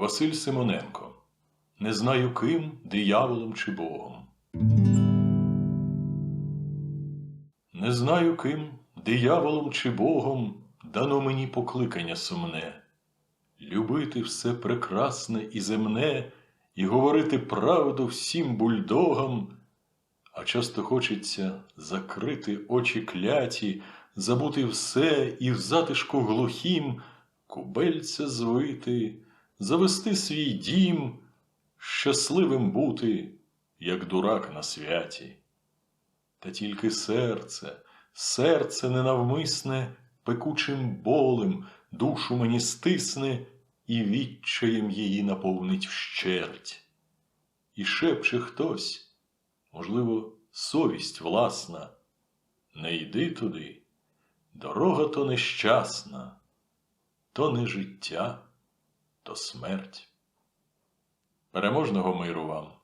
Василь Симоненко. Не знаю ким, дияволом чи Богом. Не знаю ким, дияволом чи Богом, дано мені покликання сумне. Любити все прекрасне і земне, і говорити правду всім бульдогам, а часто хочеться закрити очі кляті, забути все і в затишку глухім, кубельця звити, завести свій дім, щасливим бути, як дурак на святі. Та тільки серце, серце ненавмисне, пекучим болем душу мені стисне і відчаєм її наповнить вщерть. І шепче хтось, можливо, совість власна, не йди туди, дорога то нещасна, то не життя, то смерть. Переможного миру вам!